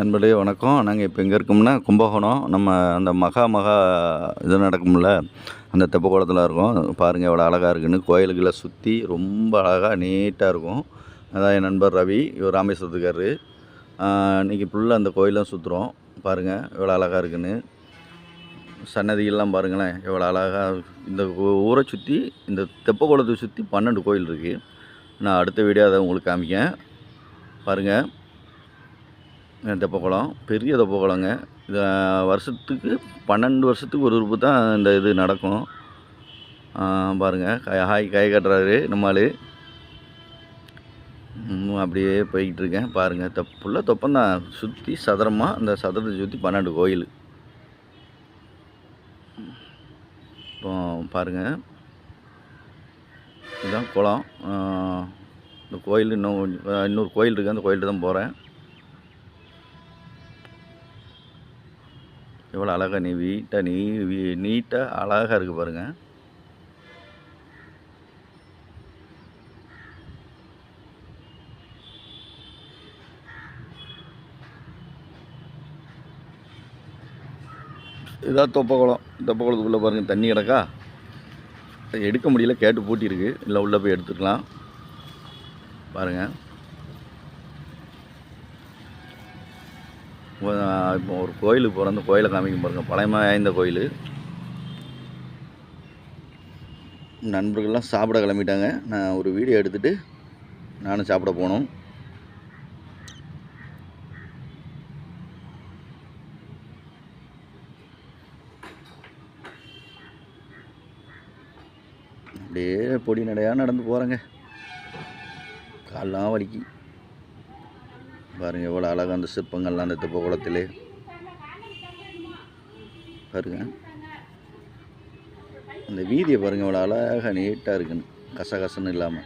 நண்பர்களே வணக்கம். நாங்கள் இப்போ எங்கே இருக்கோம்னா கும்பகோணம். நம்ம அந்த மகா மகா இது நடக்கும்ல அந்த தெப்பக்குளத்தில் இருக்கோம். பாருங்கள் எவ்வளோ அழகாக இருக்குன்னு. கோயிலுக்குள்ளே சுற்றி ரொம்ப அழகாக நீட்டாக இருக்கும். அதான் என் நண்பர் ரவி இவர் ராமேஸ்வரத்துக்காரரு இன்றைக்கி ஃபுல்லாக அந்த கோயிலும் சுற்றுறோம் பாருங்கள் எவ்வளோ அழகாக இருக்குன்னு. சன்னதிகள்லாம் பாருங்களேன் எவ்வளோ அழகாக இந்த ஊரை சுற்றி இந்த தெப்பக்குளத்தை சுற்றி பன்னெண்டு கோயில் இருக்குது நான் அடுத்த வீடியோ அதை உங்களுக்கு காமிக்கேன் பாருங்கள் தெப்ப குளம் பெரிய தெப்பக்குளங்க இது வருஷத்துக்கு பன்னெண்டு வருஷத்துக்கு ஒரு உறுப்பு தான் இந்த இது நடக்கும். பாருங்கள் பாருங்க. ஹாய் கை கட்டுறாரு நம்மால் அப்படியே போய்கிட்டு இருக்கேன் பாருங்கள் தப்புள்ள ஃபுல்லாக தொப்பம் தான். சுற்றி சதுரமாக அந்த சதுரத்தை சுற்றி பன்னெண்டு கோயில். இப்போ பாருங்கள் இதுதான் குளம். இந்த கோயில் இன்னும் இன்னொரு கோயில் இருக்குது அந்த கோயில்கிட்ட தான் போகிறேன் எவ்வளோ அழகாக நீ நீட்டாக நீ நீட்டாக அழகாக இருக்குது பாருங்கள் இதான் தொப்பக்குளம். தொப்பக்குளத்துக்குள்ளே பாருங்கள் தண்ணி கிடக்கா? எடுக்க முடியல கேட்டு பூட்டியிருக்கு. இல்லை உள்ளே போய் எடுத்துக்கலாம். பாருங்கள் இப்போ ஒரு கோயிலுக்கு போகிறோம் அந்த கோயிலை காமிக்கும் பாருங்கள் பழமை வாய்ந்த கோயில். நண்பர்கள்லாம் சாப்பிட கிளம்பிட்டாங்க. நான் ஒரு வீடியோ எடுத்துகிட்டு நானும் சாப்பிட போகணும் அப்படியே பொடி நடையாக நடந்து போகிறேங்க கால்லாம் வலிக்கு. பாருங்க எவ்வளோ அழகாக அந்த சிற்பங்கள்லாம் அந்த தெப்ப குளத்திலே பாருங்க. அந்த வீதியை பாருங்க எவ்வளோ அழகாக நீட்டாக இருக்குன்னு கசகசன்னு இல்லாமல்